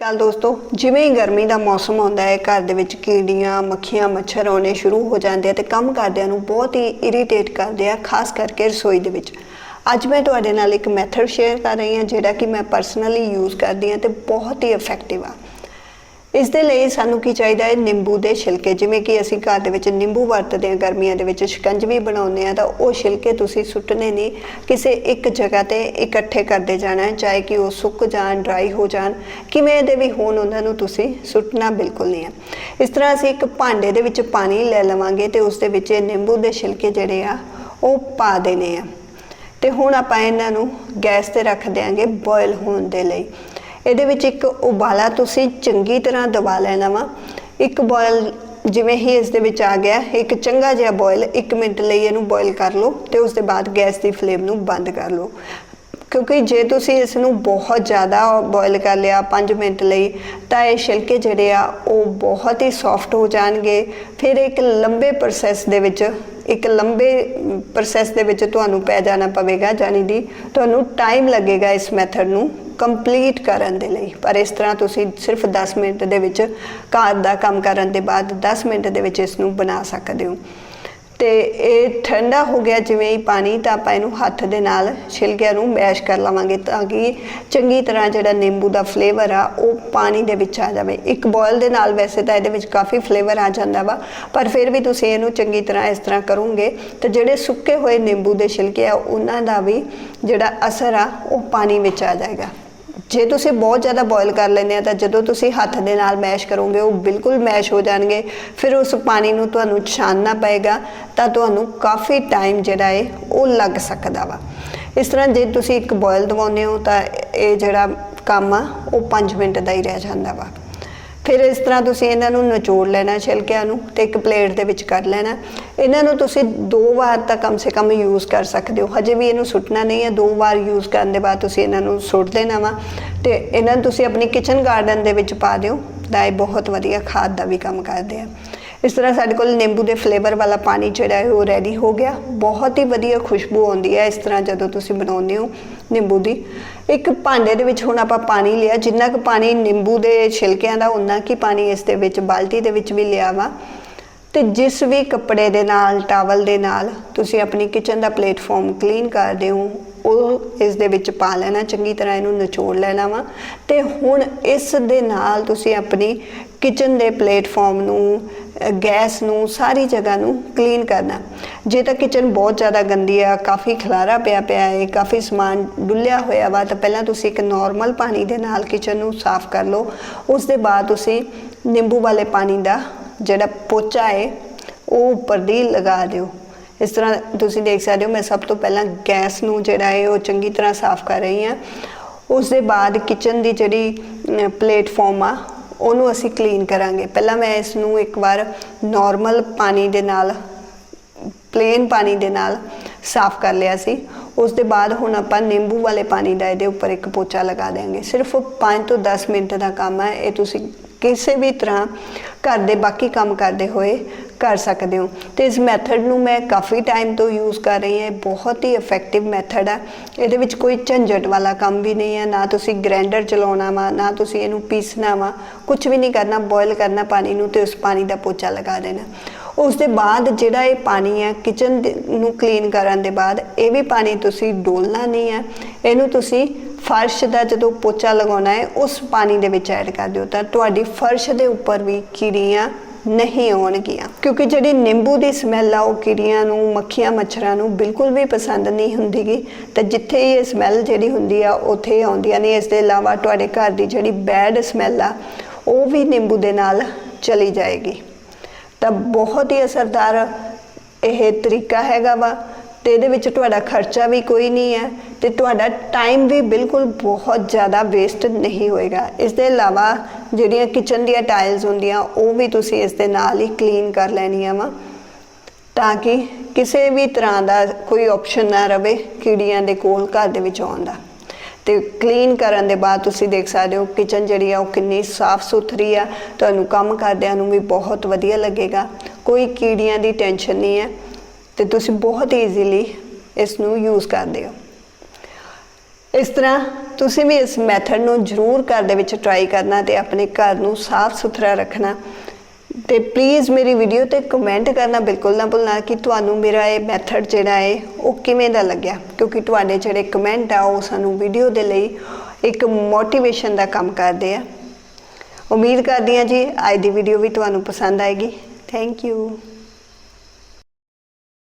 ਕੱਲ ਦੋਸਤੋ, ਜਿਵੇਂ ਹੀ ਗਰਮੀ ਦਾ ਮੌਸਮ ਆਉਂਦਾ ਹੈ, ਘਰ ਦੇ ਵਿੱਚ ਕੀੜੀਆਂ, ਮੱਖੀਆਂ, ਮੱਛਰ ਆਉਣੇ ਸ਼ੁਰੂ ਹੋ ਜਾਂਦੇ ਆ ਤੇ ਕੰਮ ਕਰਦਿਆਂ ਨੂੰ ਬਹੁਤ ਹੀ ਇਰੀਟੇਟ ਕਰਦੇ ਆ, ਖਾਸ ਕਰਕੇ ਰਸੋਈ ਦੇ ਵਿੱਚ। ਅੱਜ ਮੈਂ ਤੁਹਾਡੇ ਨਾਲ ਇੱਕ ਮੈਥਡ ਸ਼ੇਅਰ ਕਰ ਰਹੀ ਹਾਂ, ਜਿਹੜਾ ਕਿ ਮੈਂ ਪਰਸਨਲੀ ਯੂਜ਼ ਕਰਦੀ ਹਾਂ ਤੇ ਬਹੁਤ ਹੀ ਇਫੈਕਟਿਵ ਆ। ਇਸ ਦੇ ਲਈ ਸਾਨੂੰ ਕੀ ਚਾਹੀਦਾ ਹੈ? ਨਿੰਬੂ ਦੇ ਛਿਲਕੇ। ਜਿਵੇਂ ਕਿ ਅਸੀਂ ਘਰ ਦੇ ਵਿੱਚ ਨਿੰਬੂ ਵਰਤਦੇ ਹਾਂ, ਗਰਮੀਆਂ ਦੇ ਵਿੱਚ ਸ਼ਿਕੰਜਵੀ ਬਣਾਉਂਦੇ ਹਾਂ, ਤਾਂ ਉਹ ਛਿਲਕੇ ਤੁਸੀਂ ਸੁੱਟਣੇ ਨਹੀਂ। ਕਿਸੇ ਇੱਕ ਜਗ੍ਹਾ ਤੇ ਇਕੱਠੇ ਕਰਦੇ ਜਾਣਾ ਹੈ, ਚਾਹੇ ਕਿ ਉਹ ਸੁੱਕ ਜਾਣ ਡਰਾਈ ਹੋ ਜਾਣ। ਕਿਵੇਂ ਦੇ ਵੀ ਹੋਣ, ਉਹਨਾਂ ਨੂੰ ਤੁਸੀਂ ਸੁੱਟਣਾ ਬਿਲਕੁਲ ਨਹੀਂ ਹੈ। ਇਸ ਤਰ੍ਹਾਂ ਅਸੀਂ ਇੱਕ ਭਾਂਡੇ ਦੇ ਵਿੱਚ ਪਾਣੀ ਲੈ ਲਵਾਂਗੇ ਤੇ ਉਸ ਦੇ ਵਿੱਚ ਇਹ ਨਿੰਬੂ ਦੇ ਛਿਲਕੇ ਜਿਹੜੇ ਆ, ਉਹ ਪਾ ਦੇਣੇ ਆ। ਤੇ ਹੁਣ ਆਪਾਂ ਇਹਨਾਂ ਨੂੰ ਗੈਸ ਤੇ ਰੱਖ ਦਿਆਂਗੇ ਬੋਇਲ ਹੋਣ ਦੇ ਲਈ। ਇਹਦੇ ਵਿੱਚ ਇੱਕ ਉਬਾਲਾ ਤੁਸੀਂ ਚੰਗੀ ਤਰ੍ਹਾਂ ਦਬਾ ਲੈਣਾ ਵਾ। ਇੱਕ ਬੋਇਲ ਜਿਵੇਂ ਹੀ ਇਸ ਦੇ ਵਿੱਚ ਆ ਗਿਆ, ਇੱਕ ਚੰਗਾ ਜਿਹਾ ਬੋਇਲ 1 ਮਿੰਟ ਲਈ ਇਹਨੂੰ ਬੋਇਲ ਕਰ ਲਓ ਤੇ ਉਸ ਦੇ ਬਾਅਦ ਗੈਸ ਦੀ ਫਲੇਮ ਨੂੰ ਬੰਦ ਕਰ ਲਓ। ਕਿਉਂਕਿ ਜੇ ਤੁਸੀਂ ਇਸ ਨੂੰ ਬਹੁਤ ਜ਼ਿਆਦਾ ਬੋਇਲ ਕਰ ਲਿਆ 5 ਮਿੰਟ ਲਈ, ਤਾਂ ਇਹ ਛਿਲਕੇ ਜਿਹੜੇ ਆ, ਉਹ ਬਹੁਤ ਹੀ ਸੌਫਟ ਹੋ ਜਾਣਗੇ। ਫਿਰ ਇੱਕ ਲੰਬੇ ਪ੍ਰੋਸੈਸ ਦੇ ਵਿੱਚ, ਇੱਕ ਲੰਬੇ ਪ੍ਰੋਸੈਸ ਦੇ ਵਿੱਚ ਤੁਹਾਨੂੰ ਪੈ ਜਾਣਾ ਪਵੇਗਾ ਜਾਨੀ ਦੀ ਤੁਹਾਨੂੰ ਟਾਈਮ ਲੱਗੇਗਾ ਇਸ ਮੈਥਡ ਨੂੰ ਕੰਪਲੀਟ ਕਰਨ ਦੇ ਲਈ। ਪਰ ਇਸ ਤਰ੍ਹਾਂ ਤੁਸੀਂ ਸਿਰਫ 10 ਮਿੰਟ ਦੇ ਵਿੱਚ ਘਰ ਦਾ ਕੰਮ ਕਰਨ ਦੇ ਬਾਅਦ 10 ਮਿੰਟ ਦੇ ਵਿੱਚ ਇਸ ਨੂੰ ਬਣਾ ਸਕਦੇ ਹੋ। ਤੇ ਇਹ ਠੰਡਾ ਹੋ ਗਿਆ ਜਿਵੇਂ ਹੀ ਪਾਣੀ, ਤਾਂ ਆਪਾਂ ਇਹਨੂੰ ਹੱਥ ਦੇ ਨਾਲ ਛਿਲਕਿਆਂ ਨੂੰ ਮੈਸ਼ ਕਰ ਲਵਾਂਗੇ ਤਾਂ ਕਿ ਚੰਗੀ ਤਰ੍ਹਾਂ ਜਿਹੜਾ ਨਿੰਬੂ ਦਾ ਫਲੇਵਰ ਆ, ਉਹ ਪਾਣੀ ਦੇ ਵਿੱਚ ਆ ਜਾਵੇ। ਇੱਕ ਬੋਇਲ ਦੇ ਨਾਲ ਵੈਸੇ ਤਾਂ ਇਹਦੇ ਵਿੱਚ ਕਾਫੀ ਫਲੇਵਰ ਆ ਜਾਂਦਾ ਵਾ, ਪਰ ਫਿਰ ਵੀ ਤੁਸੀਂ ਇਹਨੂੰ ਚੰਗੀ ਤਰ੍ਹਾਂ ਇਸ ਤਰ੍ਹਾਂ ਕਰੋਗੇ ਤੇ ਜਿਹੜੇ ਸੁੱਕੇ ਹੋਏ ਨਿੰਬੂ ਦੇ ਛਿਲਕੇ ਆ, ਉਹਨਾਂ ਦਾ ਵੀ ਜਿਹੜਾ ਅਸਰ ਆ, ਉਹ ਪਾਣੀ ਵਿੱਚ ਆ ਜਾਏਗਾ। ਜੇ ਤੁਸੀਂ ਬਹੁਤ ਜ਼ਿਆਦਾ ਬੋਇਲ ਕਰ ਲੈਂਦੇ ਆ ਤਾਂ ਜਦੋਂ ਤੁਸੀਂ ਹੱਥ ਦੇ ਨਾਲ ਮੈਸ਼ ਕਰੋਗੇ, ਉਹ ਬਿਲਕੁਲ ਮੈਸ਼ ਹੋ ਜਾਣਗੇ। ਫਿਰ ਉਸ ਪਾਣੀ ਨੂੰ ਤੁਹਾਨੂੰ ਛਾਨਣਾ ਪਏਗਾ ਤਾਂ ਤੁਹਾਨੂੰ ਕਾਫੀ ਟਾਈਮ ਜਿਹੜਾ ਹੈ ਉਹ ਲੱਗ ਸਕਦਾ ਵਾ। ਇਸ ਤਰ੍ਹਾਂ ਜੇ ਤੁਸੀਂ ਇੱਕ ਬੋਇਲ ਦਵਾਉਂਦੇ ਹੋ ਤਾਂ ਇਹ ਜਿਹੜਾ ਕੰਮ ਆ, ਉਹ 5 ਮਿੰਟ ਦਾ ਹੀ ਰਹਿ ਜਾਂਦਾ ਵਾ। ਫਿਰ ਇਸ ਤਰ੍ਹਾਂ ਤੁਸੀਂ ਇਹਨਾਂ ਨੂੰ ਨਿਚੋੜ ਲੈਣਾ ਛਿਲਕਿਆਂ ਨੂੰ ਤੇ ਇੱਕ ਪਲੇਟ ਦੇ ਵਿੱਚ ਕਰ ਲੈਣਾ। ਇਹਨਾਂ ਨੂੰ ਤੁਸੀਂ ਦੋ ਵਾਰ ਤਾਂ ਕਮ ਸੇ ਕਮ ਯੂਜ਼ ਕਰ ਸਕਦੇ ਹੋ। ਹਜੇ ਵੀ ਇਹਨੂੰ ਸੁੱਟਣਾ ਨਹੀਂ ਹੈ। ਦੋ ਵਾਰ ਯੂਜ਼ ਕਰਨ ਦੇ ਬਾਅਦ ਤੁਸੀਂ ਇਹਨਾਂ ਨੂੰ ਸੁੱਟ ਦੇਣਾ ਵਾ। ਤੇ ਇਹਨਾਂ ਨੂੰ ਤੁਸੀਂ ਆਪਣੀ ਕਿਚਨ ਗਾਰਡਨ ਦੇ ਵਿੱਚ ਪਾ ਦਿਓ। ਤਾਂ ਇਹ ਬਹੁਤ ਵਧੀਆ ਖਾਦ ਦਾ ਵੀ ਕੰਮ ਕਰਦੇ ਆ। ਇਸ ਤਰ੍ਹਾਂ ਸਾਡੇ ਕੋਲ ਨਿੰਬੂ ਦੇ ਫਲੇਵਰ ਵਾਲਾ ਪਾਣੀ ਜਿਹੜਾ ਹੈ ਉਹ ਰੈਡੀ ਹੋ ਗਿਆ। ਬਹੁਤ ਹੀ ਵਧੀਆ ਖੁਸ਼ਬੂ ਆਉਂਦੀ ਹੈ ਇਸ ਤਰ੍ਹਾਂ ਜਦੋਂ ਤੁਸੀਂ ਬਣਾਉਂਦੇ ਹੋ। ਨਿੰਬੂ ਦੀ। ਇੱਕ ਭਾਂਡੇ ਦੇ ਵਿੱਚ ਹੁਣ ਆਪਾਂ ਪਾਣੀ ਲਿਆ। ਜਿੰਨਾ ਕੁ ਪਾਣੀ ਨਿੰਬੂ ਦੇ ਛਿਲਕਿਆਂ ਦਾ ਉਨਾ ਕੀ ਪਾਣੀ ਇਸ ਦੇ ਵਿੱਚ, ਬਾਲਟੀ ਦੇ ਵਿੱਚ ਵੀ ਲਿਆ ਵਾ। ਤੇ ਜਿਸ ਵੀ ਕੱਪੜੇ ਦੇ ਨਾਲ, ਟਾਵਲ ਦੇ ਨਾਲ ਤੁਸੀਂ ਆਪਣੀ ਕਿਚਨ ਦਾ ਪਲੇਟਫਾਰਮ ਕਲੀਨ ਕਰਦੇ ਹੋ ਉਹ ਇਸ ਦੇ ਵਿੱਚ ਪਾ ਲੈਣਾ, ਚੰਗੀ ਤਰ੍ਹਾਂ ਇਹਨੂੰ ਨਿਚੋੜ ਲੈਣਾ ਵਾ। ਤੇ ਹੁਣ ਇਸ ਦੇ ਨਾਲ ਤੁਸੀਂ ਆਪਣੀ ਕਿਚਨ ਦੇ ਪਲੇਟਫਾਰਮ ਨੂੰ, ਗੈਸ ਨੂੰ, ਸਾਰੀ ਜਗ੍ਹਾ ਨੂੰ ਕਲੀਨ ਕਰਨਾ। ਜੇ ਤਾਂ ਕਿਚਨ ਬਹੁਤ ਜ਼ਿਆਦਾ ਗੰਦੀ ਆ, ਕਾਫੀ ਖਲਾਰਾ ਪਿਆ ਪਿਆ ਹੈ ਕਾਫੀ ਸਮਾਨ ਡੁੱਲਿਆ ਹੋਇਆ ਵਾ, ਤਾਂ ਪਹਿਲਾਂ ਤੁਸੀਂ ਇੱਕ ਨਾਰਮਲ ਪਾਣੀ ਦੇ ਨਾਲ ਕਿਚਨ ਨੂੰ ਸਾਫ਼ ਕਰ ਲਓ। ਉਸ ਦੇ ਬਾਅਦ ਤੁਸੀਂ ਨਿੰਬੂ ਵਾਲੇ ਪਾਣੀ ਦਾ ਜਿਹੜਾ ਪੋਚਾ ਹੈ ਉਹ ਉੱਪਰ ਦੀ ਲਗਾ ਦਿਓ। ਇਸ ਤਰ੍ਹਾਂ ਤੁਸੀਂ ਦੇਖ ਸਕਦੇ ਹੋ, ਮੈਂ ਸਭ ਤੋਂ ਪਹਿਲਾਂ ਗੈਸ ਨੂੰ ਜਿਹੜਾ ਹੈ ਉਹ ਚੰਗੀ ਤਰ੍ਹਾਂ ਸਾਫ਼ ਕਰ ਰਹੀ ਹਾਂ। ਉਸ ਦੇ ਬਾਅਦ ਕਿਚਨ ਦੀ ਜਿਹੜੀ ਪਲੇਟਫਾਰਮ ਆ, ਉਹਨੂੰ ਅਸੀਂ ਕਲੀਨ ਕਰਾਂਗੇ। ਪਹਿਲਾਂ ਮੈਂ ਇਸ ਨੂੰ ਇੱਕ ਵਾਰ ਨਾਰਮਲ ਪਾਣੀ ਦੇ ਨਾਲ, ਪਲੇਨ ਪਾਣੀ ਦੇ ਨਾਲ ਸਾਫ਼ ਕਰ ਲਿਆ ਸੀ। ਉਸ ਦੇ ਬਾਅਦ ਹੁਣ ਆਪਾਂ ਨਿੰਬੂ ਵਾਲੇ ਪਾਣੀ ਦਾ ਇਹਦੇ ਉੱਪਰ ਇੱਕ ਪੋਚਾ ਲਗਾ ਦੇਵਾਂਗੇ ਸਿਰਫ 5 ਤੋਂ 10 ਮਿੰਟ ਦਾ ਕੰਮ ਹੈ। ਇਹ ਤੁਸੀਂ ਕਿਸੇ ਵੀ ਤਰ੍ਹਾਂ ਘਰ ਦੇ ਬਾਕੀ ਕੰਮ ਕਰਦੇ ਹੋਏ ਕਰ ਸਕਦੇ ਹੋ। ਤੇ ਇਸ ਮੈਥਡ ਨੂੰ ਮੈਂ ਕਾਫੀ ਟਾਈਮ ਤੋਂ ਯੂਜ਼ ਕਰ ਰਹੀ ਹਾਂ। ਇਹ ਬਹੁਤ ਹੀ ਇਫੈਕਟਿਵ ਮੈਥਡ ਹੈ ਇਹਦੇ ਵਿੱਚ ਕੋਈ ਝੰਜਟ ਵਾਲਾ ਕੰਮ ਵੀ ਨਹੀਂ ਹੈ। ਨਾ ਤੁਸੀਂ ਗ੍ਰਾਈਂਡਰ ਚਲਾਉਣਾ ਵਾ, ਨਾ ਤੁਸੀਂ ਇਹਨੂੰ ਪੀਸਣਾ ਵਾ। ਕੁਝ ਵੀ ਨਹੀਂ ਕਰਨਾ। ਬੋਇਲ ਕਰਨਾ ਪਾਣੀ ਨੂੰ ਤੇ ਉਸ ਪਾਣੀ ਦਾ ਪੋਚਾ ਲਗਾ ਦੇਣਾ। ਉਸ ਦੇ ਬਾਅਦ ਜਿਹੜਾ ਇਹ ਪਾਣੀ ਹੈ ਕਿਚਨ ਨੂੰ ਕਲੀਨ ਕਰਨ ਦੇ ਬਾਅਦ ਇਹ ਵੀ ਪਾਣੀ ਤੁਸੀਂ ਡੋਲਣਾ ਨਹੀਂ ਹੈ। ਇਹਨੂੰ ਤੁਸੀਂ ਫਰਸ਼ ਦਾ ਜਦੋਂ ਪੋਚਾ ਲਗਾਉਣਾ ਹੈ, ਉਸ ਪਾਣੀ ਦੇ ਵਿੱਚ ਐਡ ਕਰ ਦਿਓ ਤਾਂ ਤੁਹਾਡੀ ਫਰਸ਼ ਦੇ ਉੱਪਰ ਵੀ ਕੀੜੀਆਂ ਨਹੀਂ ਆਉਣਗੀਆਂ। ਕਿਉਂਕਿ ਜਿਹੜੀ ਨਿੰਬੂ ਦੀ ਸਮੈਲ ਆ, ਉਹ ਕੀੜੀਆਂ ਨੂੰ, ਮੱਖੀਆਂ, ਮੱਛਰਾਂ ਨੂੰ ਬਿਲਕੁਲ ਵੀ ਪਸੰਦ ਨਹੀਂ ਹੁੰਦੀਗੀ। ਤੇ ਜਿੱਥੇ ਹੀ ਇਹ ਸਮੈਲ ਜਿਹੜੀ ਹੁੰਦੀ ਆ, ਉੱਥੇ ਹੀ ਆਉਂਦੀਆਂ ਨੇ। ਇਸ ਦੇ ਇਲਾਵਾ ਤੁਹਾਡੇ ਘਰ ਦੀ ਜਿਹੜੀ ਬੈਡ ਸਮੈਲ ਆ, ਉਹ ਵੀ ਨਿੰਬੂ ਦੇ ਨਾਲ ਚਲੀ ਜਾਏਗੀ। ਤਾਂ ਬਹੁਤ ਹੀ ਅਸਰਦਾਰ ਇਹ ਤਰੀਕਾ ਹੈਗਾ ਵਾ। ਤੇ ਇਹਦੇ ਵਿੱਚ ਤੁਹਾਡਾ ਖਰਚਾ ਵੀ ਕੋਈ ਨਹੀਂ ਹੈ ਤੇ ਤੁਹਾਡਾ ਟਾਈਮ ਵੀ ਬਿਲਕੁਲ ਬਹੁਤ ਜ਼ਿਆਦਾ ਵੇਸਟ ਨਹੀਂ ਹੋਏਗਾ। ਇਸ ਦੇ ਇਲਾਵਾ ਜਿਹੜੀਆਂ ਕਿਚਨ ਦੀਆਂ ਟਾਇਲਸ ਹੁੰਦੀਆਂ, ਉਹ ਵੀ ਤੁਸੀਂ ਇਸ ਦੇ ਨਾਲ ਹੀ ਕਲੀਨ ਕਰ ਲੈਣੀਆਂ ਵਾ। ਤਾਂ ਕਿ ਕਿਸੇ ਵੀ ਤਰ੍ਹਾਂ ਦਾ ਕੋਈ ਆਪਸ਼ਨ ਨਾ ਰਵੇ ਕੀੜੀਆਂ ਦੇ ਕੋਲ, ਘਰ ਦੇ ਵਿੱਚ ਆਉਣ ਦਾ। ਤੇ ਕਲੀਨ ਕਰਨ ਦੇ ਬਾਅਦ ਤੁਸੀਂ ਦੇਖ ਸਕਦੇ ਹੋ ਕਿਚਨ ਜਿਹੜੀ ਆ, ਉਹ ਕਿੰਨੀ ਸਾਫ਼ ਸੁਥਰੀ ਆ। ਤੁਹਾਨੂੰ ਕੰਮ ਕਰਦਿਆਂ ਨੂੰ ਵੀ ਬਹੁਤ ਵਧੀਆ ਲੱਗੇਗਾ। ਕੋਈ ਕੀੜੀਆਂ ਦੀ ਟੈਨਸ਼ਨ ਨਹੀਂ ਹੈ। ਤੇ ਤੁਸੀਂ ਬਹੁਤ ਈਜ਼ੀਲੀ ਇਸ ਨੂੰ ਯੂਜ਼ ਕਰਦੇ ਹੋ। ਇਸ ਤਰ੍ਹਾਂ ਤੁਸੀਂ ਵੀ ਇਸ ਮੈਥਡ ਨੂੰ ਜ਼ਰੂਰ ਘਰ ਦੇ ਵਿੱਚ ਟਰਾਈ ਕਰਨਾ ਤੇ ਆਪਣੇ ਘਰ ਨੂੰ ਸਾਫ਼ ਸੁਥਰਾ ਰੱਖਣਾ। ਤੇ ਪਲੀਜ਼ ਮੇਰੀ ਵੀਡੀਓ ਤੇ ਕਮੈਂਟ ਕਰਨਾ ਬਿਲਕੁਲ ਨਾ ਭੁੱਲਣਾ ਕਿ ਤੁਹਾਨੂੰ ਮੇਰਾ ਇਹ ਮੈਥਡ ਜਿਹੜਾ ਹੈ, ਉਹ ਕਿਵੇਂ ਦਾ ਲੱਗਿਆ? ਕਿਉਂਕਿ ਤੁਹਾਡੇ ਜਿਹੜੇ ਕਮੈਂਟ ਆ, ਉਹ ਸਾਨੂੰ ਵੀਡੀਓ ਦੇ ਲਈ ਇੱਕ ਮੋਟੀਵੇਸ਼ਨ ਦਾ ਕੰਮ ਕਰਦੇ ਆ। ਉਮੀਦ ਕਰਦੀ ਹਾਂ ਜੀ, ਅੱਜ ਦੀ ਵੀਡੀਓ ਵੀ ਤੁਹਾਨੂੰ ਪਸੰਦ ਆਏਗੀ। Thank you